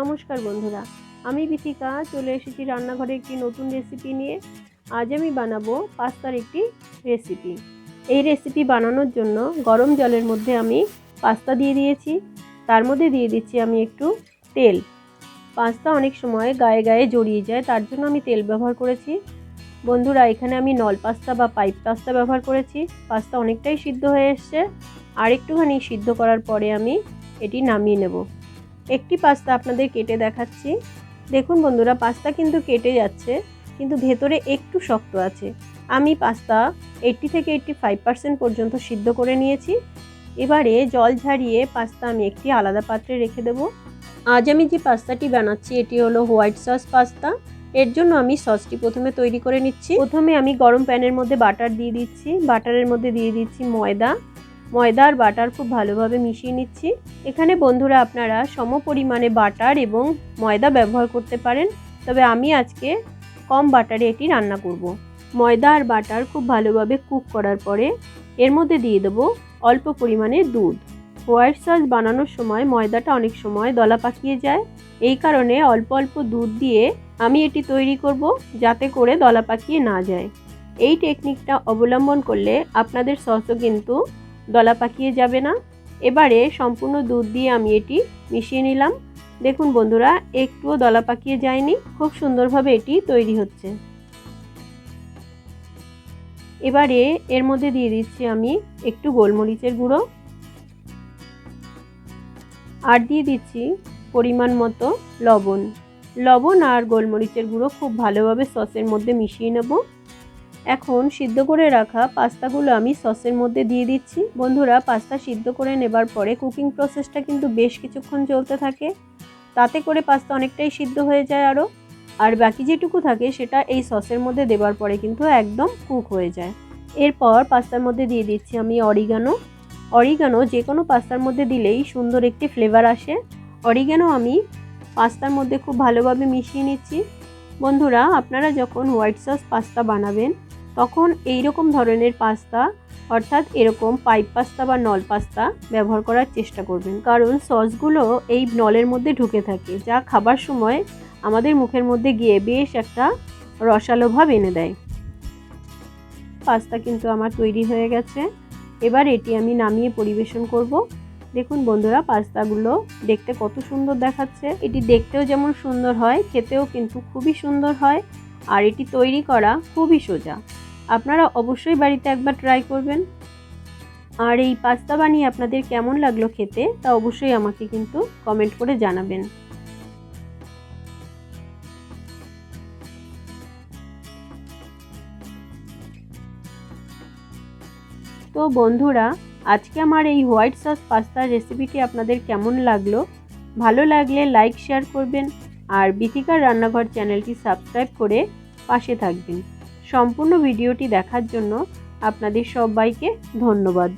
নমস্কার বন্ধুরা, আমি বিথিকা চলে এসেছি রান্নাঘরে একটি নতুন রেসিপি নিয়ে। আজ আমি বানাবো পাস্তার একটি রেসিপি এই রেসিপি বানানোর জন্য গরম জলের মধ্যে আমি পাস্তা দিয়ে দিয়েছি। তার মধ্যে দিয়ে দিচ্ছি আমি একটু তেল। পাস্তা অনেক সময় গায়ে গায়ে জড়িয়ে যায়, তার জন্য আমি তেল ব্যবহার করেছি। বন্ধুরা, এখানে আমি নল পাস্তা বা পাইপ পাস্তা ব্যবহার করেছি। পাস্তা অনেকটাই সিদ্ধ হয়ে এসছে। আর একটুখানি সিদ্ধ করার পরে আমি এটি নামিয়ে নেব। একটি পাস্তা আপনাদের কেটে দেখাচ্ছি। দেখুন বন্ধুরা, পাস্তা কিন্তু কেটে যাচ্ছে, কিন্তু ভেতরে একটু শক্ত আছে। আমি পাস্তা এইট্টি থেকে এইট্টি ফাইভ পার্সেন্ট পর্যন্ত সিদ্ধ করে নিয়েছি। এবারে জল ঝারিয়ে পাস্তা আমি একটি আলাদা পাত্রে রেখে দেব। আজ আমি যে পাস্তাটি বানাচ্ছি, এটি হলো হোয়াইট সস পাস্তা। এর জন্য আমি সসটি প্রথমে তৈরি করে নিচ্ছি। প্রথমে আমি গরম প্যানের মধ্যে বাটার দিয়ে দিচ্ছি। বাটারের মধ্যে দিয়ে দিচ্ছি ময়দা। ময়দা আর বাটার খুব ভালোভাবে মিশিয়ে নিচ্ছি। এখানে বন্ধুরা আপনারা সম পরিমাণে বাটার এবং ময়দা ব্যবহার করতে পারেন। তবে আমি আজকে কম বাটারে এটি রান্না করব। ময়দা আর বাটার খুব ভালোভাবে কুক করার পরে এর মধ্যে দিয়ে দেবো অল্প পরিমাণে দুধ। হোয়াইট সস বানানোর সময় ময়দাটা অনেক সময় দলা পাকিয়ে যায়। এই কারণে অল্প অল্প দুধ দিয়ে আমি এটি তৈরি করব যাতে করে দলা পাকিয়ে না যায়। এই টেকনিকটা অবলম্বন করলে আপনাদের সসও কিন্তু দলা পাকিয়ে যাবে না। এবারে সম্পূর্ণ দুধ দিয়ে আমি এটি মিশিয়ে নিলাম। দেখুন বন্ধুরা, একটুও দলা পাকিয়ে যায়নি। খুব সুন্দরভাবে এটি তৈরি হচ্ছে। এবারে এর মধ্যে দিয়ে দিচ্ছি আমি একটু গোলমরিচের গুঁড়ো। আর দিয়ে দিচ্ছি পরিমাণ মতো লবণ। লবণ আর গোলমরিচের গুঁড়ো খুব ভালোভাবে সসের মধ্যে মিশিয়ে নেব। এখন সিদ্ধ করে রাখা পাস্তাগুলো আমি সসের মধ্যে দিয়ে দিচ্ছি। বন্ধুরা, পাস্তা সিদ্ধ করে নেবার পরে কুকিং প্রসেসটা কিন্তু বেশ কিছুক্ষণ চলতে থাকে। তাতে করে পাস্তা অনেকটাই সিদ্ধ হয়ে যায় আরও আর বাকি যেটুকু থাকে সেটা এই সসের মধ্যে দেবার পরে কিন্তু একদম কুক হয়ে যায়। এরপর পাস্তার মধ্যে দিয়ে দিচ্ছি আমি অরিগানো অরিগানো যে কোনো পাস্তার মধ্যে দিলেই সুন্দর একটি ফ্লেভার আসে। অরিগানো আমি পাস্তার মধ্যে খুব ভালোভাবে মিশিয়ে নিচ্ছি। বন্ধুরা, আপনারা যখন হোয়াইট সস পাস্তা বানাবেন, তখন এই রকম ধরনের পাস্তা অর্থাৎ এরকম পাইপ পাস্তা বা নল পাস্তা ব্যবহার করার চেষ্টা করবেন। কারণ সসগুলো এই নলের মধ্যে ঢুকে থাকে, যা খাবার সময় আমাদের মুখের মধ্যে গিয়ে বেশ একটা রসালো ভাব এনে দেয়। পাস্তা কিন্তু আমার তৈরি হয়ে গেছে। এবার এটি আমি নামিয়ে পরিবেশন করব। দেখুন বন্ধুরা, পাস্তাগুলো দেখতে কত সুন্দর দেখাচ্ছে। এটি দেখতেও যেমন সুন্দর হয়, খেতেও কিন্তু খুবই সুন্দর হয় আর এটি তৈরি করা খুবই সোজা। আপনারা অবশ্যই বাড়িতে একবার ট্রাই করবেন। আর এই পাস্তা বানিয়ে আপনাদের কেমন লাগল খেতে তা অবশ্যই আমাকে কিন্তু কমেন্ট করে জানাবেন। তো বন্ধুরা আজকে আমার এই হোয়াইট সস পাস্তার রেসিপিটি আপনাদের কেমন লাগল? ভালো লাগলে লাইক, শেয়ার করবেন আর বিথিকার রান্নাঘর চ্যানেলটি সাবস্ক্রাইব করে পাশে থাকবেন। সম্পূর্ণ ভিডিওটি দেখার জন্য আপনাদের সবাইকে ধন্যবাদ।